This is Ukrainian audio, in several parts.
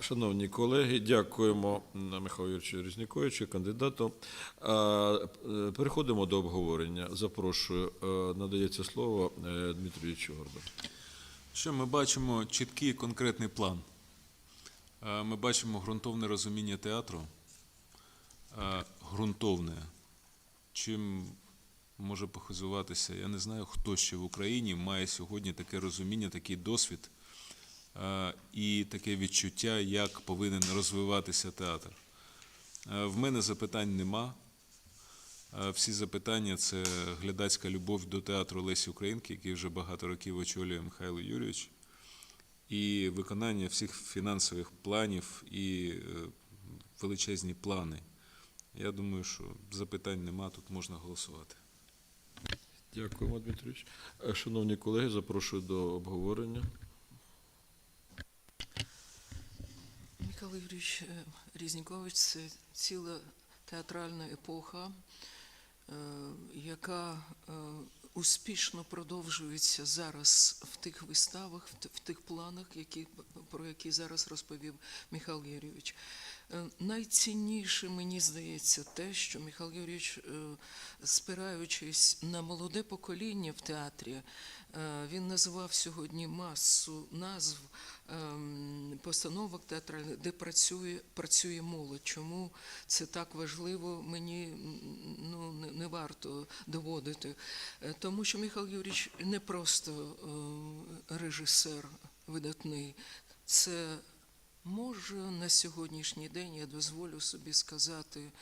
Шановні колеги, дякуємо Михайлу Юрійовичу Різніковичу, кандидату. Е, Переходимо до обговорення. Запрошую, е, надається слово е, Дмитрію Чорду. Що ми бачимо чіткий конкретний план. Ми бачимо ґрунтовне розуміння театру. Ґрунтовне. Чим може похизуватися? Я не знаю, хто ще в Україні має сьогодні таке розуміння, такий досвід і таке відчуття, як повинен розвиватися театр. В мене запитань нема. Всі запитання це глядацька любов до театру Лесі Українки, який вже багато років очолює Михайло Юрійович, і виконання всіх фінансових планів і е, величезні плани. Я думаю, що запитань нема, тут можна голосувати. Дякуємо, Дмитрійович. Е, Шановні колеги, запрошую до обговорення. Михайло Юрійович е, Різнікович це ціла театральна епоха, е, яка е, успішно продовжується зараз в тих виставах, в тих планах, які, про які зараз розповів Михайло Юрійович. Е, Найцінніше, мені здається, те, що Михайло Юрійович, е, спираючись на молоде покоління в театрі, е, він називав сьогодні масу назв ем, постановок театральних, де працює, працює молодь. Чому це так важливо, мені ну, не, варто доводити. Тому що Михайло Юрійович не просто режисер видатний, це може на сьогоднішній день я дозволю собі сказати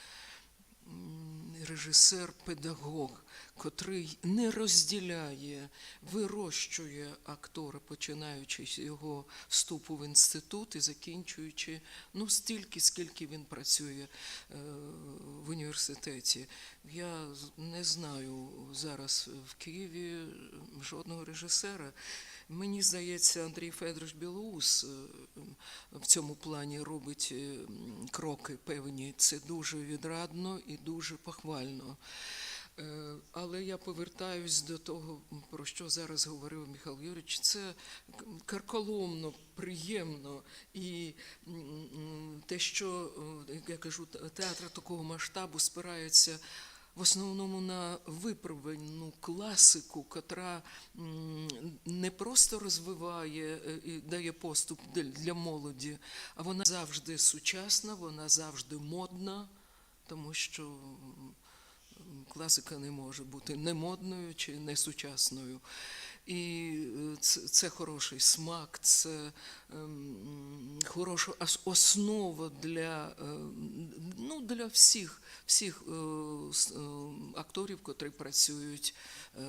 режисер-педагог, котрий не розділяє, вирощує актора, починаючи з його вступу в інститут і закінчуючи ну стільки, скільки він працює е, в університеті. Я не знаю зараз в Києві жодного режисера. Мені здається, Андрій Федорович Білоус е, в цьому плані робить кроки певні. Це дуже відрадно і дуже похвально. Е, Але я повертаюсь до того, про що зараз говорив Михайло Юрійович. Це карколомно, приємно. І те, що е, як я кажу, те- театр такого масштабу спирається в основному на виправлену класику, котра не просто розвиває е, і дає поступ для- молоді, а вона завжди сучасна, вона завжди модна, тому що класика не може бути не модною чи не сучасною. І це, це хороший смак, це ем, хороша основа для, е, ну, для всіх, всіх е, е, акторів, котрі працюють е,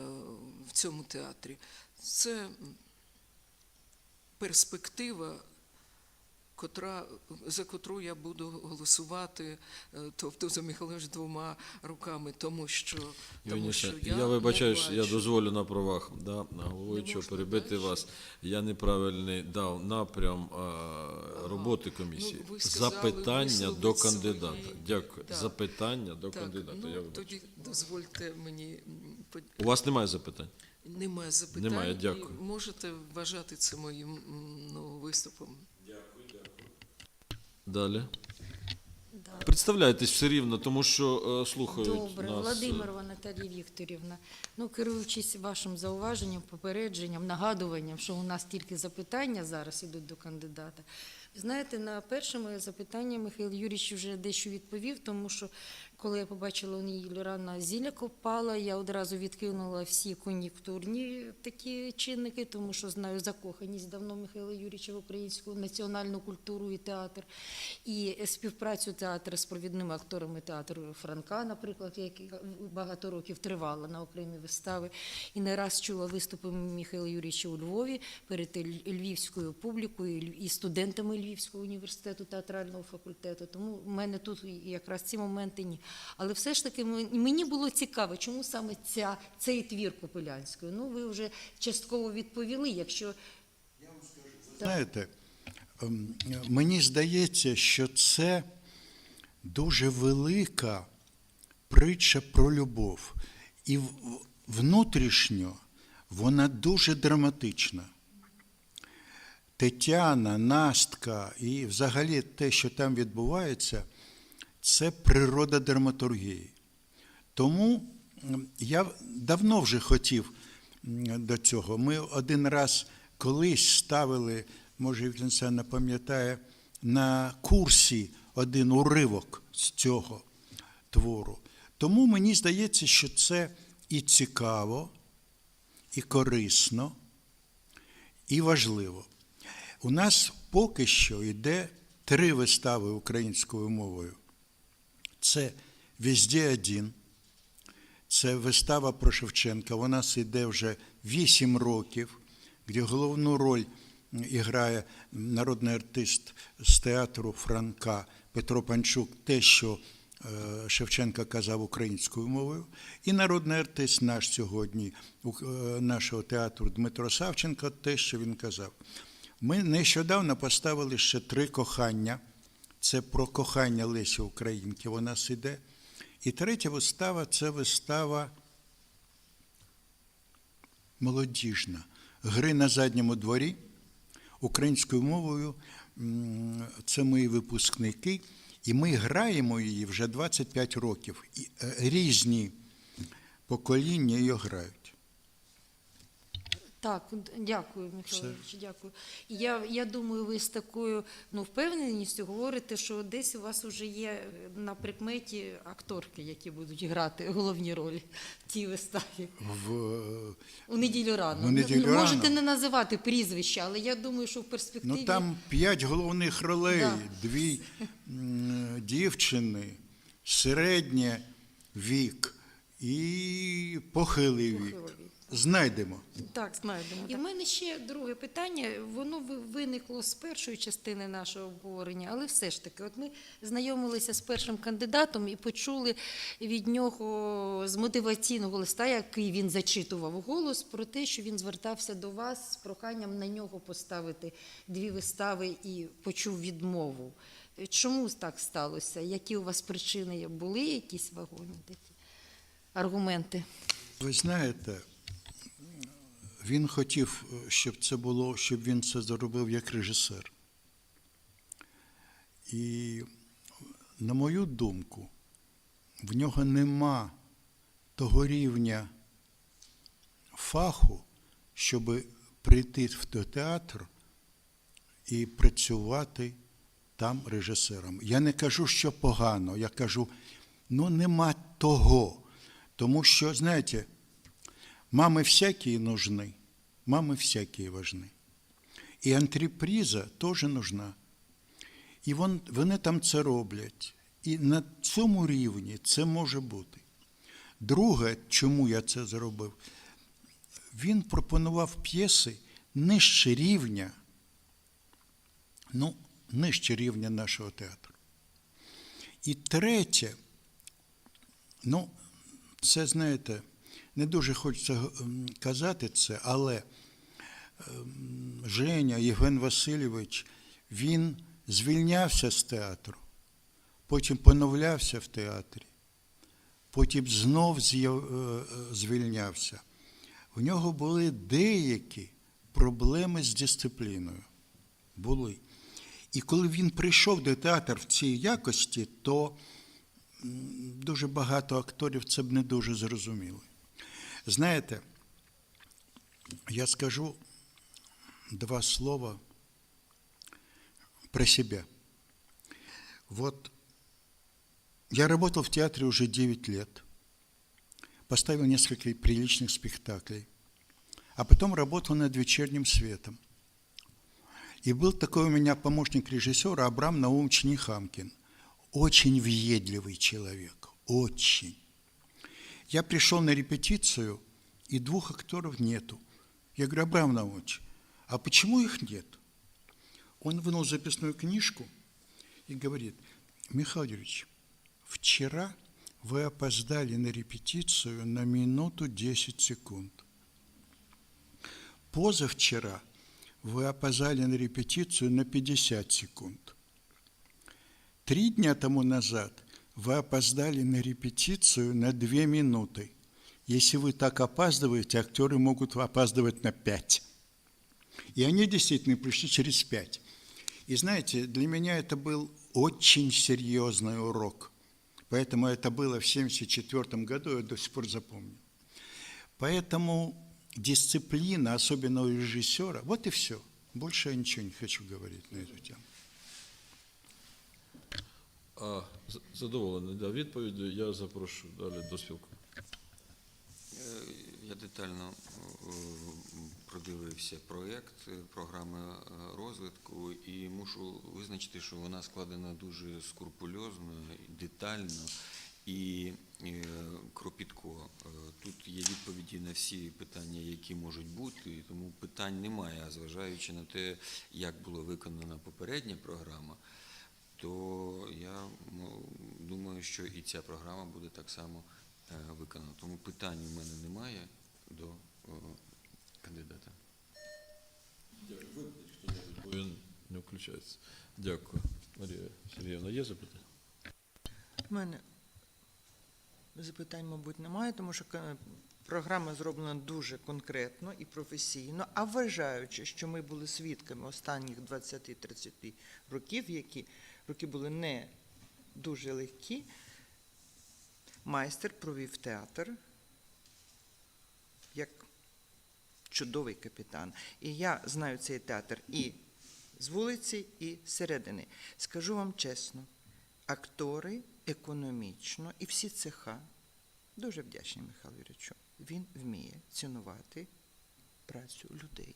в цьому театрі. Це перспектива, котра, за котру я буду голосувати, е, тобто за Михайлович двома руками, тому що, тому що я, я, вибачаюсь, не я дозволю на правах да, головуючого перебити дальше? вас. Я неправильний дав напрям а, роботи комісії. Ну, сказали Запитання до кандидата. свої- Дякую. Так. Запитання до Так, кандидата. ну, я тоді дозвольте мені У вас немає запитань? немає запитань. Немає, і дякую. можете вважати це моїм ну, виступом. Далі. Представляйтесь все рівно, тому що е, слухають Добре, нас. е, Владимирова Наталія Вікторівна. Ну, керуючись вашим зауваженням, попередженням, нагадуванням, що у нас тільки запитання зараз ідуть до кандидата. Знаєте, на перше моє запитання Михайло Юрійович вже дещо відповів, тому що коли я побачила у ній рана зілля копала, я одразу відкинула всі кон'юнктурні такі чинники, тому що знаю закоханість давно Михайла Юрійовича в українську національну культуру і театр, і співпрацю театру з провідними акторами театру Франка, наприклад, які багато років тривала на окремі вистави, і не раз чула виступи Михайла Юрійовича у Львові перед львівською публікою і студентами Львівського університету театрального факультету. Тому в мене тут якраз ці моменти ні. Але все ж таки мені було цікаво, чому саме ця, цей твір Копилянської. Ну, ви вже частково відповіли, якщо Знаєте, ем, мені здається, що це дуже велика притча про любов. І внутрішньо вона дуже драматична. Тетяна, Настка і взагалі те, що там відбувається, це природа драматургії. Тому я давно вже хотів до цього. Ми один раз колись ставили, може, Євген не пам'ятає, на курсі один уривок з цього твору. Тому мені здається, що це і цікаво, і корисно, і важливо. У нас поки що йде три вистави українською мовою. Це «Везде один», це вистава про Шевченка. Вона йде вже 8 років, де головну роль грає народний артист з театру Франка Петро Панчук, те, що е, Шевченка казав українською мовою, і народний артист наш сьогодні, е, нашого театру Дмитро Савченко, те, що він казав. Ми нещодавно поставили ще три кохання. Це про кохання Лесі Українки. Вона іде. І третя вистава це вистава молодіжна. Гри на задньому дворі українською мовою. Це мої випускники, і ми граємо її вже 25 років. І е, різні покоління її грають. Так, дякую, Михайло Все. Юрійович, дякую. Я, я думаю, ви з такою ну, впевненістю говорите, що десь у вас вже є е, на прикметі акторки, які будуть грати головні ролі в тій виставі. В, е, У неділю рано. У неділю Ну, Можете рано? не називати прізвища, але я думаю, що в перспективі. Ну там п'ять головних ролей, Да. дві дівчини, середнє вік і похилий вік. Знайдемо. Так, знайдемо. І в мене ще друге питання. Воно виникло з першої частини нашого обговорення, але все ж таки, от ми знайомилися з першим кандидатом і почули від нього з мотиваційного листа, який він зачитував голос, про те, що він звертався до вас з проханням на нього поставити дві вистави і почув відмову. Чому так сталося? Які у вас причини були якісь вагомі такі аргументи? Ви знаєте, він хотів, щоб це було, щоб він це зробив як режисер. І, на мою думку, в нього нема того рівня фаху, щоб прийти в театр і працювати там режисером. Я не кажу, що погано, я кажу, ну нема того. Тому що, знаєте, мамы всякие нужны, мамы всякие важны. І антреприза теж нужна. І вон, вони там це роблять. І на цьому рівні це може бути. Друге, чому я це зробив, він пропонував п'єси нижче рівня, ну, нижче рівня нашого театру. І третє, ну, це, знаєте, не дуже хочеться казати це, але Женя, Євген Васильович, він звільнявся з театру, потім поновлявся в театрі, потім знов е, е, звільнявся. В нього були деякі проблеми з дисципліною. Були. І коли він прийшов до театру в цій якості, то дуже багато акторів це б не дуже зрозуміли. Знаєте, я скажу два слова про себя. Вот я работал в театре уже 9 лет, поставил несколько приличных спектаклей, а потом работал над вечерним светом. И был такой у меня помощник режиссера Абрам Наумович Нехамкин. Очень въедливый человек, очень. Я пришел на репетицию, и двух актеров нету. Я говорю, Абрам Наумович, а почему их нет? Он вынул записную книжку и говорит, Михаил Юрьевич, вчера вы опоздали на репетицию на минуту 10 секунд. Позавчера вы опоздали на репетицию на 50 секунд. Три дня тому назад вы опоздали на репетицию на две минуты. Если вы так опаздываете, актеры могут опаздывать на пять. И они действительно пришли через пять. И знаете, для меня это был очень серьезный урок. Поэтому это было в 1974 году, я до сих пор запомню. Поэтому дисциплина, особенно у режиссера, вот и все. Больше я ничего не хочу говорить на эту тему. А, задоволений да, відповіддю. Я запрошую далі до спілку. Е, Я детально е, продивився проєкт е, програми розвитку і мушу визначити, що вона складена дуже скрупульозно, детально і кропітко. Тут є відповіді на всі питання, які можуть бути, і тому питань немає, зважаючи на те, як була виконана попередня програма, то я думаю, що і ця програма буде так само е, виконана. Тому питань у мене немає до е, кандидата. Дякую. Він не включається. Дякую. Марія Сергіївна, є запитання? У мене запитань, мабуть, немає, тому що програма зроблена дуже конкретно і професійно. А вважаючи, що ми були свідками останніх 20-30 років, які роки були не дуже легкі, майстер провів театр як чудовий капітан. І я знаю цей театр і з вулиці, і зсередини. Скажу вам чесно, актори економічно і всі цеха дуже вдячні Михайлу Юрійовичу. Він вміє цінувати працю людей.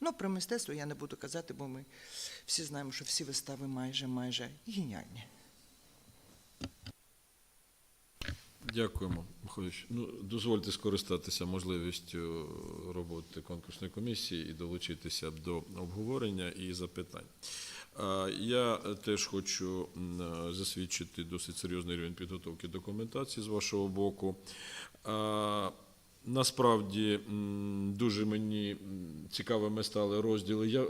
Ну, про мистецтво я не буду казати, бо ми всі знаємо, що всі вистави майже майже геніальні. Дякуємо, Михайлович. Ну, дозвольте скористатися можливістю роботи конкурсної комісії і долучитися до обговорення і запитань. Я теж хочу засвідчити досить серйозний рівень підготовки документації з вашого боку. Насправді дуже мені цікавими стали розділи. Я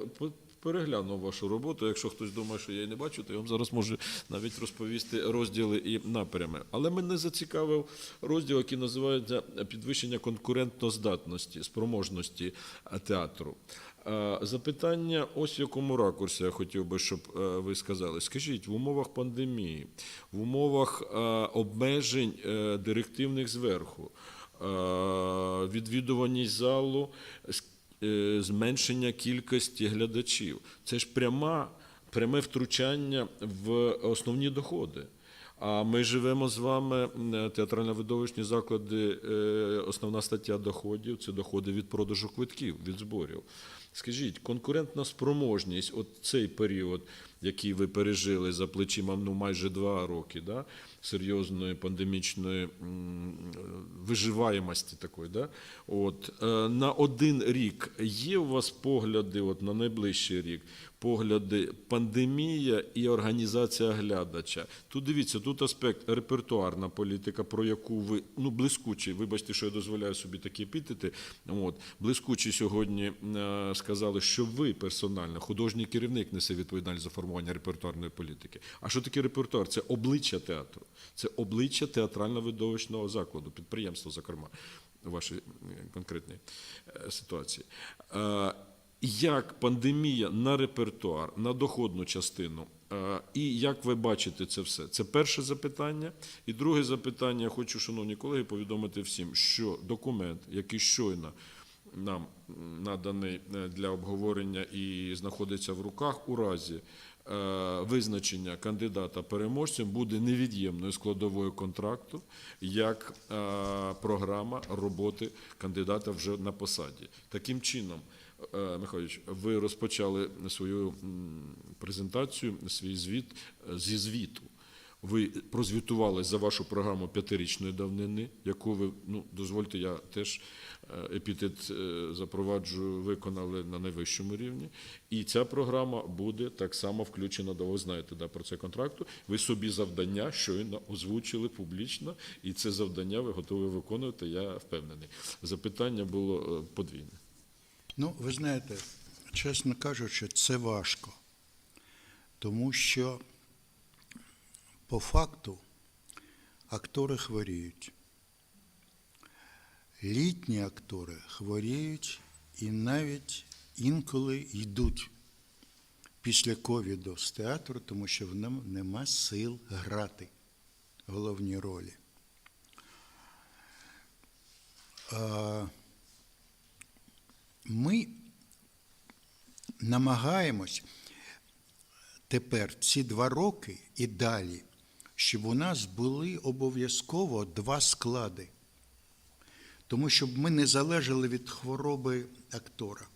переглянув вашу роботу. Якщо хтось думає, що я її не бачу, то я вам зараз можу навіть розповісти розділи і напрями. Але мене зацікавив розділ, який називається підвищення конкурентноздатності, спроможності театру. Запитання, ось в якому ракурсі я хотів би, щоб е, ви сказали. Скажіть, в умовах пандемії, в умовах е, обмежень е, директивних зверху, відвідуваність залу, е, зменшення кількості глядачів. Це ж пряма, пряме втручання в основні доходи. А ми живемо з вами м, театрально-видовищні заклади. е, Основна стаття доходів це доходи від продажу квитків, від зборів. Скажіть, конкурентна спроможність, от цей період, який ви пережили за плечима ну, майже два роки, да, серйозної пандемічної виживаємості такої, да, от, е, на один рік є у вас погляди, от на найближчий рік, погляди пандемія і організація глядача. Тут дивіться, тут аспект репертуарна політика, про яку ви ну блискучий, вибачте, що я дозволяю собі такі епітети. От блискучі сьогодні е, сказали, що ви персонально, художній керівник несе відповідальність за формування репертуарної політики. А що таке репертуар? Це обличчя театру, це обличчя театрально-видовищного закладу, підприємства, зокрема, у вашій е, конкретній е, ситуації. Як пандемія на репертуар, на доходну частину, е, і як ви бачите це все? Це перше запитання. І друге запитання, я хочу, шановні колеги, повідомити всім, що документ, який щойно нам наданий е, для обговорення і знаходиться в руках, у разі е, визначення кандидата переможцем буде невід'ємною складовою контракту як програма роботи кандидата вже на посаді. Таким чином. Е, Михайлович, ви розпочали свою презентацію, свій звіт е, зі звіту. Ви прозвітували за вашу програму п'ятирічної давнини, яку ви, ну, дозвольте, я теж е, епітет запроваджую, виконали на найвищому рівні. І ця програма буде так само включена до, ви знаєте, да, про це контракту. Ви собі завдання щойно озвучили публічно, і це завдання ви готові виконувати, я впевнений. Запитання було подвійне. Ну, ви знаєте, чесно кажучи, це важко. Тому що по факту актори хворіють. Літні актори хворіють і навіть інколи йдуть після ковіду з театру, тому що в ньому нема сил грати головні ролі. Ми намагаємось тепер ці два роки і далі, щоб у нас були обов'язково два склади. Тому щоб ми не залежали від хвороби актора.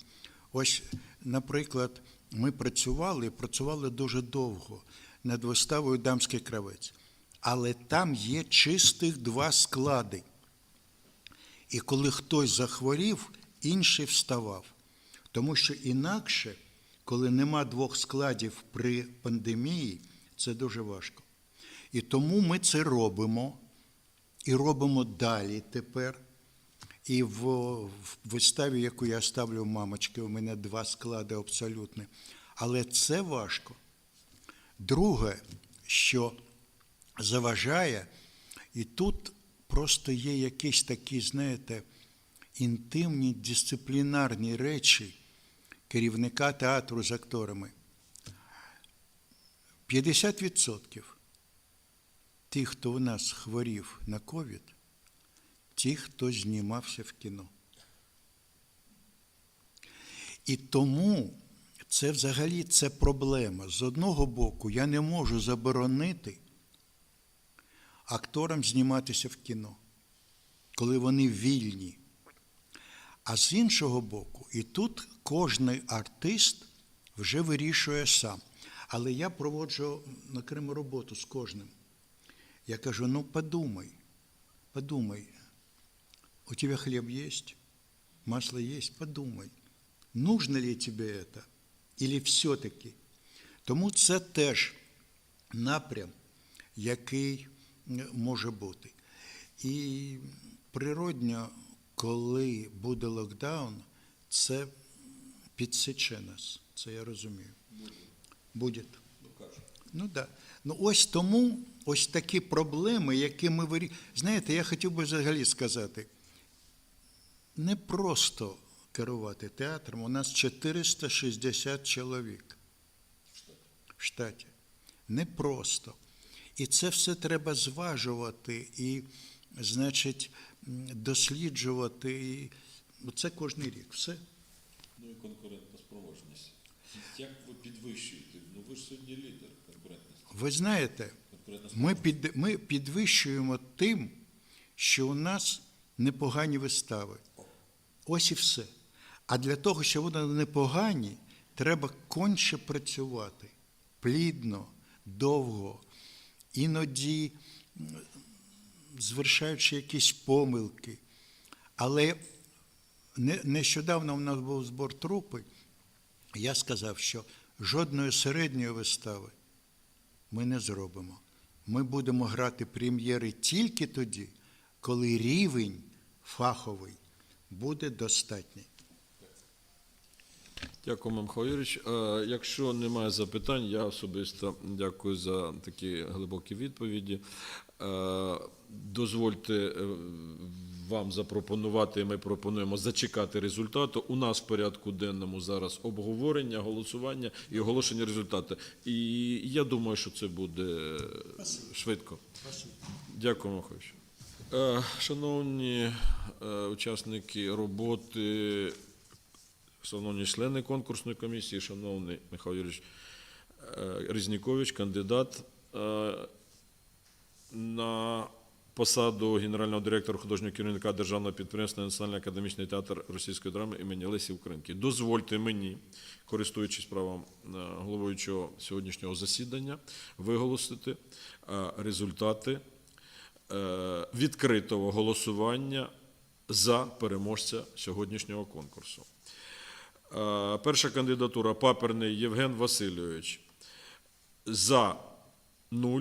Ось, наприклад, ми працювали і працювали дуже довго над виставою Дамський кравець. Але там є чистих два склади. І коли хтось захворів, інший вставав. Тому що інакше, коли нема двох складів при пандемії, це дуже важко. І тому ми це робимо і робимо далі тепер. І в, в виставі, яку я ставлю мамочки, у мене два склади абсолютно. Але це важко. Друге, що заважає, і тут просто є якісь такі, знаєте, інтимні дисциплінарні речі керівника театру з акторами. 50% тих, хто у нас хворів на ковід, ті, хто знімався в кіно. І тому це взагалі це проблема. З одного боку, я не можу заборонити акторам зніматися в кіно, коли вони вільні. А з іншого боку, і тут кожний артист вже вирішує сам. Але я проводжу окрему роботу з кожним. Я кажу: ну подумай, подумай, у тебя хлеб есть, масло есть, подумай, нужно ли тебе это, или все-таки. Тому це теж напрям, який е, може бути. І природньо, коли буде локдаун, це підсіче нас, це я розумію. Буде. Ну так. Да. Ну ось тому ось такі проблеми, які ми вирішуємо. Знаєте, я хотів би взагалі сказати, не просто керувати театром, у нас 460 чоловік в штаті. Не просто. І це все треба зважувати і, значить, досліджувати. І... Це кожен рік. Все. Ну і конкурентна спроможність. Як ви підвищуєте? Ну ви ж сьогодні лідер конкурентності. Ви знаєте, ми, під, ми підвищуємо тим, що у нас непогані вистави. Ось і все. А для того, щоб вони непогані, треба конче працювати плідно, довго, іноді звершаючи якісь помилки. Але нещодавно у нас був збор трупи, я сказав, що жодної середньої вистави ми не зробимо. Ми будемо грати прем'єри тільки тоді, коли рівень фаховий буде достатній. Дякую, Михайло Юрійович. Е, Якщо немає запитань, я особисто дякую за такі глибокі відповіді. Е, Дозвольте е, вам запропонувати, ми пропонуємо зачекати результату. У нас в порядку денному зараз обговорення, голосування і оголошення результату. І я думаю, що це буде швидко. Дякую, Михайло. Е, Шановні е, учасники роботи, шановні члени конкурсної комісії, шановний Михайло Юрійович е, Різнікович, кандидат е, на посаду генерального директора художнього керівника Державного підприємства Національний академічний театр російської драми імені Лесі Українки. Дозвольте мені, користуючись правом е, головуючого сьогоднішнього засідання, виголосити е, результати е, відкритого голосування за переможця сьогоднішнього конкурсу. Перша кандидатура Паперний Євген Васильович. За 0,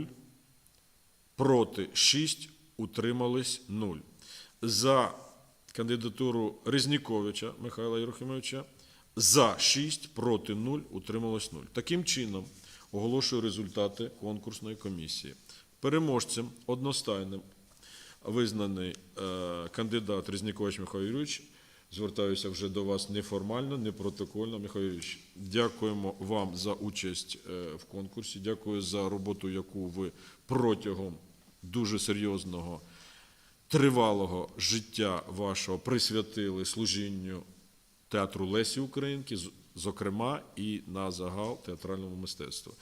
проти 6, утримались 0. За кандидатуру Різніковича Михайла Єрохимовича за 6, проти 0, утрималось 0. Таким чином оголошую результати конкурсної комісії. Переможцем одностайним визнаний е, кандидат Різнікович Михайло Юрійович звертаюся вже до вас неформально, не протокольно. Михайло Юрійович, дякуємо вам за участь е, в конкурсі. Дякую за роботу, яку ви протягом дуже серйозного, тривалого життя вашого присвятили служінню театру Лесі Українки, зокрема і на загал театральному мистецтву.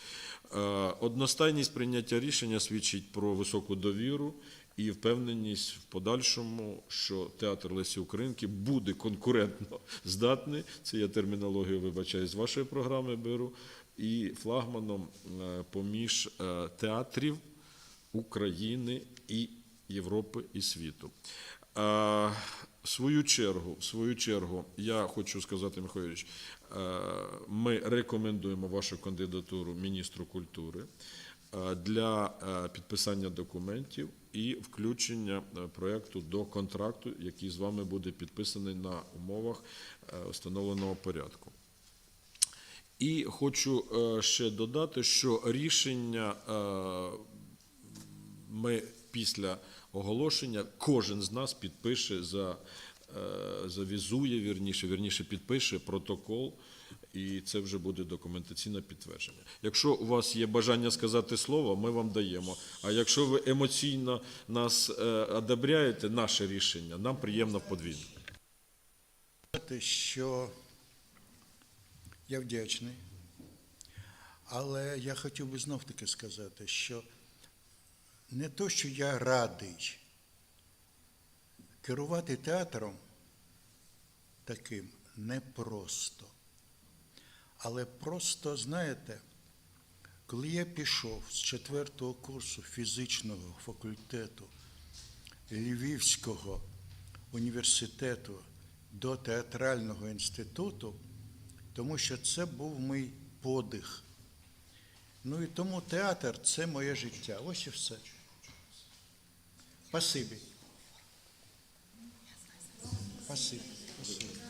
Е, Одностайність прийняття рішення свідчить про високу довіру і впевненість в подальшому, що театр Лесі Українки буде конкурентно здатний. Це я термінологію вибачаю з вашої програми беру. І флагманом е, поміж е, театрів України і Європи і світу. В свою чергу, свою чергу, я хочу сказати, Михайло Юрійович, е, ми рекомендуємо вашу кандидатуру міністру культури для підписання документів і включення проекту до контракту, який з вами буде підписаний на умовах встановленого порядку. І хочу ще додати, що рішення ми після оголошення кожен з нас підпише за е, завізує, вірніше, вірніше підпише протокол, і це вже буде документаційне підтвердження. Якщо у вас є бажання сказати слово, ми вам даємо. А якщо ви емоційно нас е, одобряєте, наше рішення, нам приємно подвійно. що я вдячний, але я хотів би знов таки сказати, що не то, що я радий керувати театром таким непросто. Але просто, знаєте, коли я пішов з четвертого курсу фізичного факультету Львівського університету до театрального інституту, тому що це був мій подих. Ну і тому театр це моє життя. Ось і все. Passive. Passive. Passive.